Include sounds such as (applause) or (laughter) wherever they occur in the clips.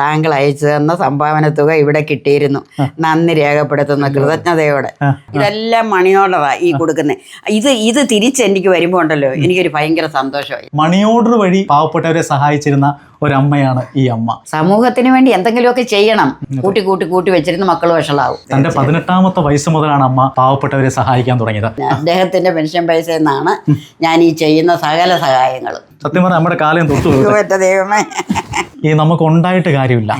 താങ്കൾ അയച്ചു തന്ന സംഭാവന തുക ഇവിടെ കിട്ടിയിരുന്നു. നന്ദി രേഖപ്പെടുത്തുന്ന കൃതജ്ഞതയോടെ. ഇതെല്ലാം മണി ഓർഡറാ ഈ കൊടുക്കുന്നത് ഇത് ഇത് തിരിച്ച് എനിക്ക് വരുമ്പോ ഉണ്ടല്ലോ എനിക്കൊരു ഭയങ്കര സന്തോഷമായി. മണി ഓർഡർ വഴി പാവപ്പെട്ടവരെ സഹായിച്ചിരുന്ന ഒരമ്മയാണ് ഈ അമ്മ. സമൂഹത്തിന് വേണ്ടി എന്തെങ്കിലുമൊക്കെ ചെയ്യണം. കൂട്ടി കൂട്ടി കൂട്ടി വെച്ചിരുന്ന മക്കൾ വഷളാവും. തന്റെ പതിനെട്ടാമത്തെ വയസ്സ് മുതലാണ് അമ്മ പാവപ്പെട്ടവരെ സഹായിക്കാൻ തുടങ്ങിയത്. അദ്ദേഹത്തിന്റെ പെൻഷൻ പൈസ എന്നാണ് ഞാൻ ഈ ചെയ്യുന്ന സകല സഹായങ്ങളും. സത്യം പറഞ്ഞാൽ നമ്മുടെ കാലം തൊട്ടു. ദൈവമേ. ഈ നമുക്ക് ഉണ്ടായിട്ട് കാര്യമില്ല.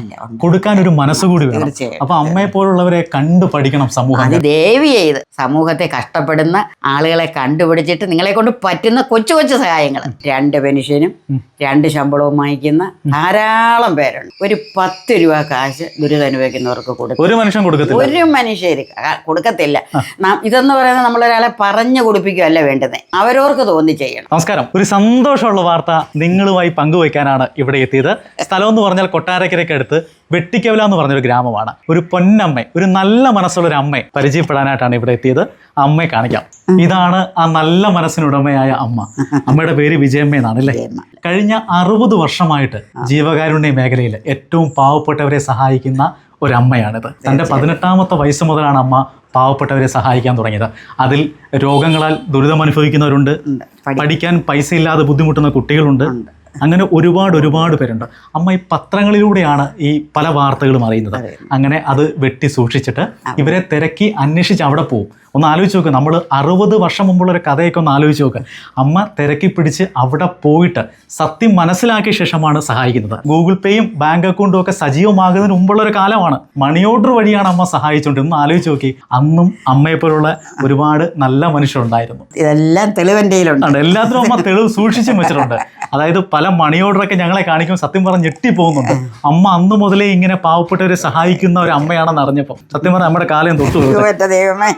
കൊടുക്കാൻ ഒരു മനസ്സുകൂടി വേണം. അപ്പൊ അമ്മയെ പോലുള്ളവരെ കണ്ടു പഠിക്കണം സമൂഹം. അത് ദേവി ചെയ്ത്. സമൂഹത്തെ കഷ്ടപ്പെടുന്ന ആളുകളെ കണ്ടുപിടിച്ചിട്ട് നിങ്ങളെ കൊണ്ട് പറ്റുന്ന കൊച്ചു കൊച്ചു സഹായങ്ങൾ. രണ്ട് പെൻഷനും രണ്ട് ശമ്പളവും വാങ്ങിക്കുന്ന ധാരാളം പേരുണ്ട്. ഒരു പത്ത് രൂപ കാശ് ദുരിതനുഭവിക്കുന്നവർക്ക് കൊടുക്കും. ഒരു മനുഷ്യൻ കൊടുക്കത്തില്ല. ഒരു മനുഷ്യർ കൊടുക്കത്തില്ല. ഇതെന്ന് പറയുന്നത് നമ്മളൊരാളെ പറഞ്ഞു കൊടുപ്പിക്കുകയല്ല വേണ്ടത് അവരോർക്ക് തോന്നി ചെയ്യണം. നമസ്കാരം. ഒരു സന്തോഷമുള്ള വാർത്ത നിങ്ങളുമായി പങ്കുവയ്ക്കാനാണ് ഇവിടെ എത്തിയത്. സ്ഥലം എന്ന് പറഞ്ഞാൽ കൊട്ടാരക്കരയ്ക്ക് അടുത്ത് വെട്ടിക്കവല എന്ന് പറഞ്ഞൊരു ഗ്രാമമാണ്. ഒരു പൊന്നമ്മ ഒരു നല്ല മനസ്സുള്ള ഒരു അമ്മയെ പരിചയപ്പെടാനായിട്ടാണ് ഇവിടെ എത്തിയത്. അമ്മയെ കാണിക്കാം. ഇതാണ് ആ നല്ല മനസ്സിനുടമയായ അമ്മ. അമ്മയുടെ പേര് വിജയമ്മ എന്നാണ് അല്ലേ കഴിഞ്ഞ അറുപത് വർഷമായിട്ട് ജീവകാരുണ്യ മേഖലയിൽ ഏറ്റവും പാവപ്പെട്ടവരെ സഹായിക്കുന്ന ഒരു ഒരമ്മയാണിത്. തന്റെ പതിനെട്ടാമത്തെ വയസ്സ് മുതലാണ് അമ്മ പാവപ്പെട്ടവരെ സഹായിക്കാൻ തുടങ്ങിയത്. അതിൽ രോഗങ്ങളാൽ ദുരിതം അനുഭവിക്കുന്നവരുണ്ട് പഠിക്കാൻ പൈസ ഇല്ലാതെ ബുദ്ധിമുട്ടുന്ന കുട്ടികളുണ്ട്. അങ്ങനെ ഒരുപാട് ഒരുപാട് പേരുണ്ട്. അമ്മ ഈ പത്രങ്ങളിലൂടെയാണ് ഈ പല വാർത്തകളും അറിയുന്നത്. അങ്ങനെ അത് വെട്ടി സൂക്ഷിച്ചിട്ട് ഇവരെ തിരക്കി അന്വേഷിച്ച് അവിടെ പോകും ഒന്ന് ആലോചിച്ച് നോക്ക് നമ്മൾ അറുപത് വർഷം മുമ്പുള്ള ഒരു കഥയൊക്കെ ഒന്ന് ആലോചിച്ച് നോക്ക്. അമ്മ തിരക്കി പിടിച്ച് അവിടെ പോയിട്ട് സത്യം മനസ്സിലാക്കിയ ശേഷമാണ് സഹായിക്കുന്നത്. ഗൂഗിൾ പേയും ബാങ്ക് അക്കൗണ്ടും ഒക്കെ സജീവമാകുന്നതിന് മുമ്പുള്ള ഒരു കാലമാണ്. മണി ഓർഡർ വഴിയാണ് അമ്മ സഹായിച്ചുകൊണ്ട് ഒന്ന് ആലോചിച്ച് നോക്കി അന്നും അമ്മയെപ്പോലുള്ള ഒരുപാട് നല്ല മനുഷ്യരുണ്ടായിരുന്നു. ഇതെല്ലാം കയ്യിലുണ്ട്. എല്ലാത്തിനും അമ്മ തെളിവ് സൂക്ഷിച്ചും വെച്ചിട്ടുണ്ട്. അതായത് പല മണി ഓർഡറൊക്കെ ഞങ്ങളെ കാണിക്കും സത്യം പറഞ്ഞ് ഞെട്ടി പോകുന്നുണ്ട് അമ്മ അന്ന് മുതലേ ഇങ്ങനെ പാവപ്പെട്ടവരെ സഹായിക്കുന്ന ഒരു അമ്മയാണെന്ന് അറിഞ്ഞപ്പോൾ സത്യം പറഞ്ഞ നമ്മുടെ കാലം തൊട്ടു ദൈവമേ.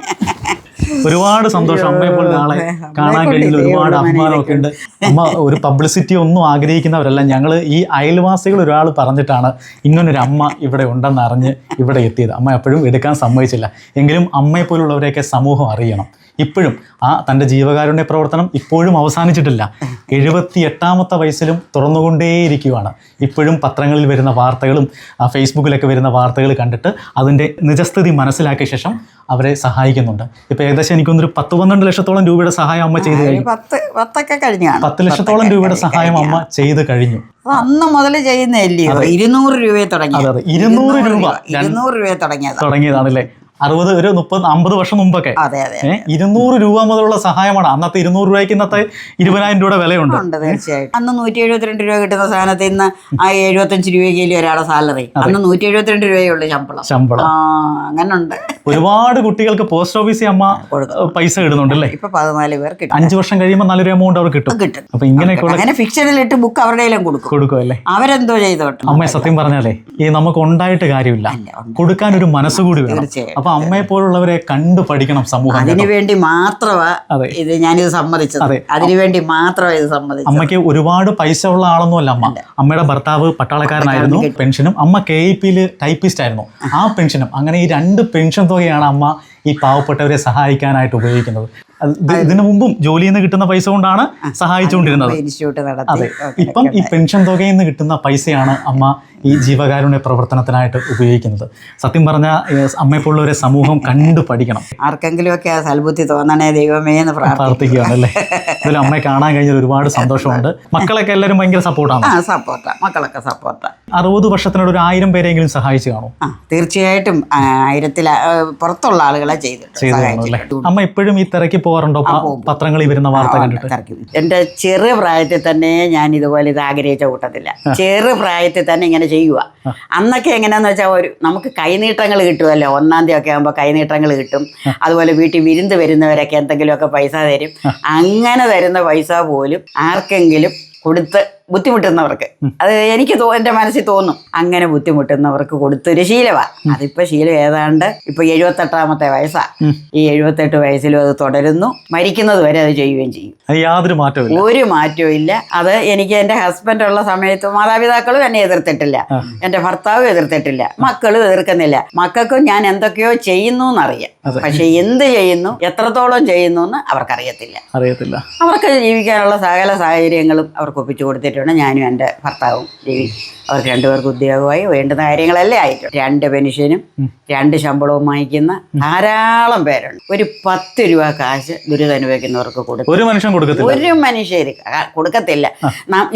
ഒരുപാട് സന്തോഷം. അമ്മയെ പോലെ നാളെ കാണാൻ കഴിയില്ല ഒരുപാട് അഭിമാനമൊക്കെ ഉണ്ട്. അമ്മ ഒരു പബ്ലിസിറ്റി ഒന്നും ആഗ്രഹിക്കുന്നവരല്ല. ഞങ്ങൾ ഈ അയൽവാസികൾ ഒരാൾ പറഞ്ഞിട്ടാണ് ഇങ്ങനൊരു അമ്മ ഇവിടെ ഉണ്ടെന്ന് അറിഞ്ഞ് ഇവിടെ എത്തിയത്. അമ്മ എപ്പോഴും എടുക്കാൻ സമ്മതിച്ചില്ല. എങ്കിലും അമ്മയെ പോലുള്ളവരെയൊക്കെ സമൂഹം അറിയണം. ഇപ്പോഴും ആ തന്റെ ജീവകാരുണ്യ പ്രവർത്തനം ഇപ്പോഴും അവസാനിച്ചിട്ടില്ല. എഴുപത്തി എട്ടാമത്തെ വയസ്സിലും തുറന്നുകൊണ്ടേയിരിക്കുകയാണ് ഇപ്പോഴും പത്രങ്ങളിൽ വരുന്ന വാർത്തകളും ഫേസ്ബുക്കിലൊക്കെ വരുന്ന വാർത്തകൾ കണ്ടിട്ട് അതിന്റെ നിജസ്ഥിതി മനസ്സിലാക്കിയ ശേഷം അവരെ സഹായിക്കുന്നുണ്ട്. ഇപ്പം ഏകദേശം എനിക്കൊന്നൊരു പത്ത് പന്ത്രണ്ട് ലക്ഷത്തോളം രൂപയുടെ സഹായം അമ്മ ചെയ്തു കഴിഞ്ഞു. പത്ത് പത്തൊക്കെ കഴിഞ്ഞു കാണും. പത്ത് ലക്ഷത്തോളം രൂപയുടെ സഹായം അമ്മ ചെയ്തു കഴിഞ്ഞു. അന്ന് മുതൽ ചെയ്യുന്നതല്ലയോ ഇരുന്നൂറ് രൂപയെ തുടങ്ങി അതെ അതെ. ഇരുന്നൂറ് രൂപ. ഇരുന്നൂറ് രൂപയെ തുടങ്ങിയത്. തുടങ്ങിയതാണല്ലേ? അറുപത് ഒരു മുപ്പത് അമ്പത് വർഷം മുമ്പൊക്കെ. ഇരുന്നൂറ് രൂപ മുതലുള്ള സഹായമാണ്. അന്നത്തെ ഇരുന്നൂറ് രൂപയ്ക്ക് ഇന്നത്തെ ഇരുപതിനായിരം രൂപയുടെ വിലയുണ്ട്. തീർച്ചയായിട്ടും. അന്ന് നൂറ്റി എഴുപത്തിരണ്ട് രൂപ കിട്ടുന്ന സാധനത്തിൽ നിന്ന് ആ എഴുപത്തഞ്ച് രൂപയ്ക്ക് ഒരാളെ സാലറി. അന്ന് നൂറ്റി എഴുപത്തിരണ്ട് രൂപയുള്ളൂ ശമ്പളം. ശമ്പളം. ആ അങ്ങനെ ഉണ്ട് ഒരുപാട് കുട്ടികൾക്ക് പോസ്റ്റ് ഓഫീസിൽ അമ്മ പൈസ ഇടുന്നുണ്ട് അല്ലേ ഇപ്പൊ പതിനാല് പേർ കിട്ടും. അഞ്ചു വർഷം കഴിയുമ്പോൾ നല്ലൊരു എമൗണ്ട് അവർ കിട്ടും. കിട്ടും. അപ്പൊ ഇങ്ങനെയൊക്കെ അങ്ങനെ ഫിക്ഷനിലിട്ട് ബുക്ക് അവരുടെ കൊടുക്കും. കൊടുക്കും അല്ലേ? അവരെന്തോ ചെയ്തോട്ടെ? അമ്മയെ സത്യം പറഞ്ഞാലേ ഈ നമുക്ക് ഉണ്ടായിട്ട് കാര്യമില്ല. കൊടുക്കാൻ ഒരു മനസ്സുകൂടി വേണം. തീർച്ചയായും അപ്പൊ അമ്മയെ പോലുള്ളവരെ കണ്ടു പഠിക്കണം സമൂഹം അതിനുവേണ്ടി മാത്രമാണ് മാത്രമാ അതെ. ഇത് ഞാനിത് സമ്മതിച്ചത്. അതിനുവേണ്ടി മാത്രമേ ഇത് സമ്മതിച്ചത്. അമ്മയ്ക്ക് ഒരുപാട് പൈസ ഉള്ള ആളൊന്നുമല്ല അമ്മ. അമ്മയുടെ ഭർത്താവ് പട്ടാളക്കാരനായിരുന്നു പെൻഷനും. അമ്മ കെ ഇ പിയിൽ ടൈപ്പിസ്റ്റ് ആയിരുന്നു. ആ പെൻഷനും. അങ്ങനെ ഈ രണ്ട് പെൻഷൻ തുകയാണ് അമ്മ ഈ പാവപ്പെട്ടവരെ സഹായിക്കാനായിട്ട് ഉപയോഗിക്കുന്നത്. ഇതിനു മുമ്പും ജോലിയിൽ നിന്ന് കിട്ടുന്ന പൈസ കൊണ്ടാണ് സഹായിച്ചുകൊണ്ടിരുന്നത്. അതെ. ഇപ്പം ഈ പെൻഷൻ തുകയിൽ നിന്ന് കിട്ടുന്ന പൈസയാണ് അമ്മ ഈ ജീവകാരുണ്യ പ്രവർത്തനത്തിനായിട്ട് ഉപയോഗിക്കുന്നത്. സത്യം പറഞ്ഞാൽ അമ്മയെപ്പോലുള്ളവരെ സമൂഹം കണ്ടു പഠിക്കണം. ആർക്കെങ്കിലുമൊക്കെ ആ സൽബുദ്ധി തോന്നണേ ദൈവമേ എന്ന് പ്രാർത്ഥിക്കുകയാണല്ലേ അതിൽ ഇതിൽ അമ്മയെ കാണാൻ കഴിഞ്ഞാൽ ഒരുപാട് സന്തോഷമുണ്ട്. (laughs) മക്കളൊക്കെ എല്ലാവരും ഭയങ്കര സപ്പോർട്ടാണ് സപ്പോർട്ടാ മക്കളൊക്കെ സപ്പോർട്ടാ അറുപത് വർഷത്തിനോട് ഒരു ആയിരം പേരെങ്കിലും സഹായിച്ചു കാണും. ആ തീർച്ചയായിട്ടും ആ, ആയിരത്തിൽ ആ, പുറത്തുള്ള ആളുകളെ ചെയ്തിട്ടുണ്ട് ചെയ്തു കാണും അല്ലേ? സഹായിച്ചിട്ടുണ്ട്. അമ്മ ഇപ്പോഴും ഈ തിരക്കി പോകാറുണ്ടോ? പത്രങ്ങൾ പത്രങ്ങളിൽ വരുന്ന വാർത്ത കണ്ടിട്ട്. എന്റെ ചെറു പ്രായത്തിൽ തന്നെ ഞാൻ ഇതുപോലെ ഇത് ആഗ്രഹിച്ച കൂട്ടത്തില്ല. ചെറു പ്രായത്തിൽ തന്നെ ഇങ്ങനെ ചെയ്യുക അന്നൊക്കെ എങ്ങനെയാന്ന് വെച്ചാൽ ഒരു നമുക്ക് കൈനീട്ടങ്ങൾ കിട്ടുമല്ലോ ഒന്നാം തീയതി ഒക്കെ ആകുമ്പോൾ കൈനീട്ടങ്ങൾ കിട്ടും. അതുപോലെ വീട്ടിൽ വിരുന്ന് വരുന്നവരൊക്കെ എന്തെങ്കിലുമൊക്കെ പൈസ തരും. അങ്ങനെ തരുന്ന പൈസ പോലും ആർക്കെങ്കിലും കൊടുത്ത് ബുദ്ധിമുട്ടുന്നവർക്ക്. അത് എനിക്ക് തോ എന്റെ മനസ്സിൽ തോന്നും. അങ്ങനെ ബുദ്ധിമുട്ടുന്നവർക്ക് കൊടുത്തൊരു ശീലമാണ് അതിപ്പോൾ ശീലം ഏതാണ്ട് ഇപ്പൊ എഴുപത്തെട്ടാമത്തെ വയസ്സാ. ഈ എഴുപത്തെട്ട് വയസ്സിലും അത് തുടരുന്നു. മരിക്കുന്നത് വരെ അത് ചെയ്യുകയും ചെയ്യും. യാതൊരു മാറ്റവും ഒരു മാറ്റവും ഇല്ല. അത് എനിക്ക് എന്റെ ഹസ്ബൻഡ് ഉള്ള സമയത്ത് മാതാപിതാക്കളും എന്നെ എതിർത്തിട്ടില്ല. എന്റെ ഭർത്താവും എതിർത്തിട്ടില്ല. മക്കളും എതിർക്കുന്നില്ല. മക്കൾക്കും ഞാൻ എന്തൊക്കെയോ ചെയ്യുന്നു എന്നറിയാം പക്ഷെ എന്ത് ചെയ്യുന്നു എത്രത്തോളം ചെയ്യുന്നു എന്ന് അവർക്കറിയത്തില്ല. അറിയത്തില്ല. അവർക്ക് ജീവിക്കാനുള്ള സകല സാഹചര്യങ്ങളും അവർക്ക് ഒപ്പിച്ചു കൊടുത്തിട്ടുണ്ട്. ആയിട്ടുണ്ട്. ഞാനും എന്റെ ഭർത്താവും രവി അവർക്ക് രണ്ടുപേർക്ക് ഉദ്യോഗമായി. വേണ്ടുന്ന കാര്യങ്ങളല്ലേ ആയിട്ടുണ്ട് രണ്ട് പെൻഷനും രണ്ട് ശമ്പളവും വാങ്ങിക്കുന്ന ധാരാളം പേരുണ്ട്. ഒരു പത്ത് രൂപ കാശ് ദുരിതനുഭവിക്കുന്നവർക്ക് കൊടുക്കും. ഒരു മനുഷ്യൻ കൊടുക്കത്തില്ല? ഒരു മനുഷ്യർ കൊടുക്കത്തില്ല.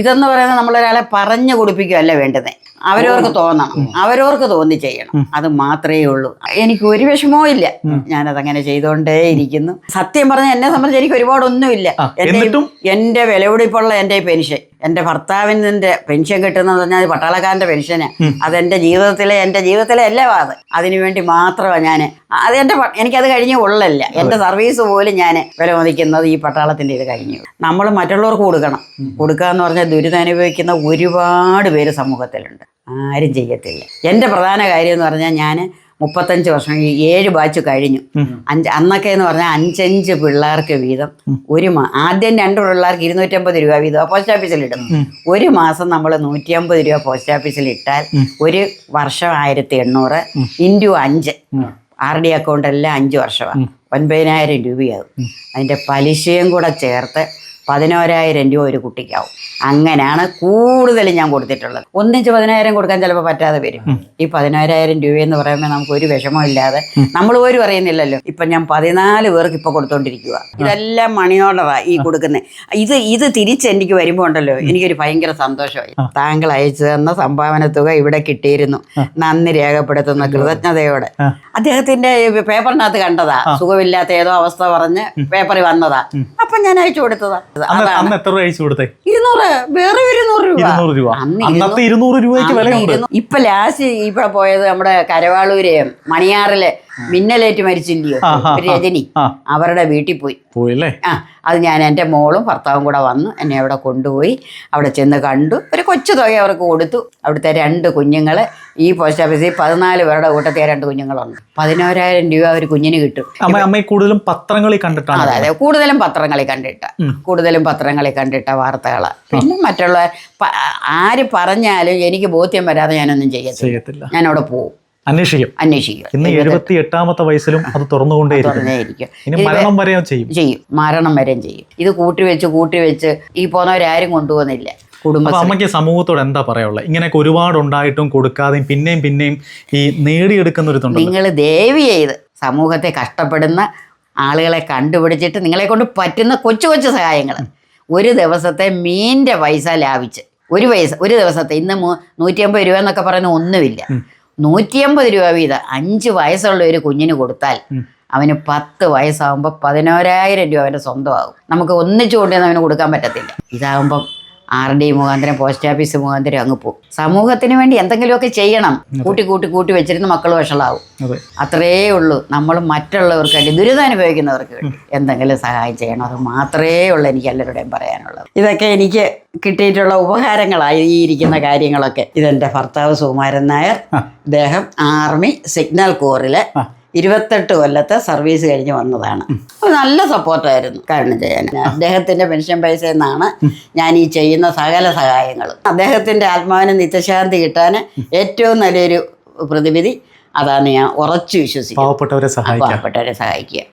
ഇതെന്ന് പറയുന്നത് നമ്മളൊരാളെ പറഞ്ഞു കൊടുപ്പിക്കുകയല്ല വേണ്ടത് അവരവർക്ക് തോന്നണം. അവരവർക്ക് തോന്നി ചെയ്യണം. അത് മാത്രമേ ഉള്ളൂ. എനിക്ക് ഒരു വിഷമവും ഇല്ല. ഞാനതങ്ങനെ ചെയ്തുകൊണ്ടേ ഇരിക്കുന്നു. സത്യം പറഞ്ഞാൽ എന്നെ സംബന്ധിച്ച് എനിക്ക് ഒരുപാടൊന്നുമില്ല. ഇല്ല എന്റെ? എന്റെ വിലപിടിപ്പുള്ള എന്റെ പെൻഷൻ എന്റെ ഭർത്താവിന്റെ പെൻഷൻ കിട്ടുന്നത് പറഞ്ഞാൽ പട്ടാളക്കാരന്റെ പെൻഷന്. അതെന്റെ ജീവിതത്തിലെ എന്റെ ജീവിതത്തിലെ എല്ലാം അത് അതിനുവേണ്ടി മാത്രമാണ് ഞാൻ അത് എന്റെ എനിക്കത് കഴിഞ്ഞ് ഉള്ളല്ല എന്റെ സർവീസ് പോലും ഞാൻ വില മതിക്കുന്നത് ഈ പട്ടാളത്തിന്റെ ഇത് കഴിഞ്ഞു. നമ്മൾ മറ്റുള്ളവർക്ക് കൊടുക്കണം. കൊടുക്കുക എന്ന് പറഞ്ഞാൽ ദുരിതം അനുഭവിക്കുന്ന ഒരുപാട് പേര് സമൂഹത്തിലുണ്ട്. ആരും ചെയ്യത്തില്ല. എന്റെ പ്രധാന കാര്യം എന്ന് പറഞ്ഞാൽ ഞാൻ മുപ്പത്തഞ്ച് വർഷം ഏഴ് ബാച്ച് കഴിഞ്ഞു. അഞ്ച് അന്നൊക്കെ എന്ന് പറഞ്ഞാൽ അഞ്ചഞ്ച് പിള്ളേർക്ക് വീതം. ഒരു മാ ആദ്യം രണ്ട് പിള്ളേർക്ക് ഇരുന്നൂറ്റമ്പത് രൂപ വീതം പോസ്റ്റ് ഓഫീസിൽ ഇടും. ഒരു മാസം നമ്മൾ നൂറ്റിയമ്പത് രൂപ പോസ്റ്റ് ഓഫീസിൽ ഇട്ടാൽ ഒരു വർഷം ആയിരത്തി എണ്ണൂറ് ഇന്റു അഞ്ച്. ആർ ഡി അക്കൗണ്ട് എല്ലാം അഞ്ച് വർഷമാണ് ഒൻപതിനായിരം രൂപയാകും അതിന്റെ പലിശയും കൂടെ ചേർത്ത് പതിനോരായിരം രൂപ ഒരു കുട്ടിക്കാവും. അങ്ങനെയാണ് കൂടുതലും ഞാൻ കൊടുത്തിട്ടുള്ളത്. ഒന്നിച്ച് പതിനായിരം കൊടുക്കാൻ ചിലപ്പോൾ പറ്റാതെ വരും. ഈ പതിനായിരം രൂപയെന്ന് പറയുമ്പോൾ നമുക്ക് ഒരു വിഷമം ഇല്ലാതെ നമ്മൾ പോലും അറിയുന്നില്ലല്ലോ. ഇപ്പം ഞാൻ പതിനാല് പേർക്ക് ഇപ്പോൾ കൊടുത്തോണ്ടിരിക്കുക ഇതെല്ലാം മണി ഓർഡറാണ് ഈ കൊടുക്കുന്നത് ഇത് ഇത് തിരിച്ച് എനിക്ക് വരുമ്പോൾ ഉണ്ടല്ലോ. എനിക്കൊരു ഭയങ്കര സന്തോഷമായി. താങ്കൾ അയച്ചു തന്ന സംഭാവന തുക ഇവിടെ കിട്ടിയിരുന്നു. നന്ദി രേഖപ്പെടുത്തുന്ന കൃതജ്ഞതയോടെ. അദ്ദേഹത്തിന്റെ പേപ്പറിനകത്ത് കണ്ടതാ. സുഖമില്ലാത്ത ഏതോ അവസ്ഥ പറഞ്ഞ് പേപ്പറിൽ വന്നതാ. അപ്പം ഞാൻ അയച്ചു കൊടുത്തതാ. അന്ന് അന്ന് എത്ര രൂപ അയച്ചു കൊടുത്തേ? ഇരുന്നൂറ്. വേറെ ഇരുന്നൂറ് രൂപ. ഇരുന്നൂറ് രൂപ. അന്ന് അന്നത്തെ ഇരുന്നൂറ് രൂപയ്ക്ക് വിലയുണ്ട് ഇപ്പൊ ലാസ്റ്റ് ഇവിടെ പോയത് നമ്മുടെ കരവാളൂര് മണിയാറിലെ മിന്നലേറ്റ് മരിച്ചില്ലയോ? രജനി അവരുടെ വീട്ടിൽ പോയി. പോയില്ലേ? ആ അത് ഞാൻ എന്റെ മോളും ഭർത്താവും കൂടെ വന്നു എന്നെ അവിടെ കൊണ്ടുപോയി അവിടെ ചെന്ന് കണ്ടു. ഒരു കൊച്ചു തുക അവർക്ക് കൊടുത്തു. അവിടുത്തെ രണ്ട് കുഞ്ഞുങ്ങൾ ഈ പോസ്റ്റ് ഓഫീസിൽ പതിനാല് പേരുടെ കൂട്ടത്തിൽ രണ്ട് കുഞ്ഞുങ്ങളുണ്ട്. പതിനോരായിരം രൂപ ഒരു കുഞ്ഞിന് കിട്ടും. കൂടുതലും പത്രങ്ങളിൽ കണ്ടിട്ടാണ് അതെ അതെ കൂടുതലും പത്രങ്ങളിൽ കണ്ടിട്ട കൂടുതലും പത്രങ്ങളിൽ കണ്ടിട്ട വാർത്തകൾ പിന്നെ മറ്റുള്ള ആര് പറഞ്ഞാലും എനിക്ക് ബോധ്യം വരാതെ ഞാനൊന്നും ചെയ്യത്തില്ല. ഞാനവിടെ ഞാൻ അവിടെ പോവും അന്വേഷിക്കും. അന്വേഷിക്കും. ഇന്ന് എഴുപത്തി എട്ടാമത്തെ വയസ്സിലും അത് തുറന്നുകൊണ്ടേയിരിക്കും. തുറന്നേരിക്കും ഇനി മരണം വരെ ചെയ്യും. ചെയ്യും. മരണം വരെയും ചെയ്യും. ഇത് കൂട്ടി വെച്ച് കൂട്ടി വെച്ച് ഈ പോന്നവരാരും കൊണ്ടുപോകുന്നില്ല. കുടുംബം അമ്മയ്ക്ക് സമൂഹത്തോട് എന്താ പറയാനുള്ളത്? ഇങ്ങനെയൊക്കെ ഒരുപാട് ഉണ്ടായിട്ടും കൊടുക്കാതെയും പിന്നെയും പിന്നെയും ഈ നേടിയെടുക്കുന്ന ഒരു നിങ്ങൾ ദേവി ചെയ്ത് സമൂഹത്തെ കഷ്ടപ്പെടുന്ന ആളുകളെ കണ്ടുപിടിച്ചിട്ട് നിങ്ങളെ കൊണ്ട് പറ്റുന്ന കൊച്ചു കൊച്ചു സഹായങ്ങൾ. ഒരു ദിവസത്തെ മീന്റെ പൈസ ലാഭിച്ച്. ഒരു പൈസ ഒരു ദിവസത്തെ ഇന്ന് നൂറ്റി അമ്പത് രൂപ എന്നൊക്കെ പറയുന്ന ഒന്നുമില്ല. നൂറ്റിയമ്പത് രൂപ വീതം. അഞ്ച് വയസ്സുള്ള ഒരു കുഞ്ഞിന് കൊടുത്താൽ അവന് പത്ത് വയസ്സാകുമ്പോൾ പതിനോരായിരം രൂപ അവന്റെ സ്വന്തമാകും. നമുക്ക് ഒന്നിച്ചു കൊണ്ടുവന്ന് അവന് കൊടുക്കാൻ പറ്റത്തില്ല. ഇതാകുമ്പം ആർ ഡി മുഖാന്തരം പോസ്റ്റ് ഓഫീസ് മുഖാന്തരം അങ്ങ് പോകും സമൂഹത്തിന് വേണ്ടി എന്തെങ്കിലുമൊക്കെ ചെയ്യണം. കൂട്ടി കൂട്ടി കൂട്ടി വെച്ചിരുന്ന് മക്കൾ വഷളാവും. അത്രയേ അത്രേ ഉള്ളൂ. നമ്മൾ മറ്റുള്ളവർക്ക് വേണ്ടി ദുരിതം അനുഭവിക്കുന്നവർക്ക് വേണ്ടി എന്തെങ്കിലും സഹായം ചെയ്യണം. അത് മാത്രമേ ഉള്ളൂ എനിക്ക് എല്ലാവരുടെയും പറയാനുള്ളത്. ഇതൊക്കെ എനിക്ക് കിട്ടിയിട്ടുള്ള ഉപകാരങ്ങളായി ഈ ഇരിക്കുന്ന കാര്യങ്ങളൊക്കെ. ഇതെന്റെ ഭർത്താവ് സുകുമാരൻ നായർ. അദ്ദേഹം ആർമി സിഗ്നൽ കോറിലെ ഇരുപത്തെട്ട് കൊല്ലത്തെ സർവീസ് കഴിഞ്ഞ് വന്നതാണ്. നല്ല സപ്പോർട്ടായിരുന്നു കാരണം ചെയ്യാൻ അദ്ദേഹത്തിന്റെ പെൻഷൻ പൈസ എന്നാണ് ഞാൻ ഈ ചെയ്യുന്ന സകല സഹായങ്ങളും. അദ്ദേഹത്തിന്റെ ആത്മാവിന് നിത്യശാന്തി കിട്ടാൻ ഏറ്റവും നല്ലൊരു പ്രതിവിധി അതാണ് ഞാൻ ഉറച്ചു വിശ്വസിക്കുന്നത് പാവപ്പെട്ടവരെ സഹായിക്കുക.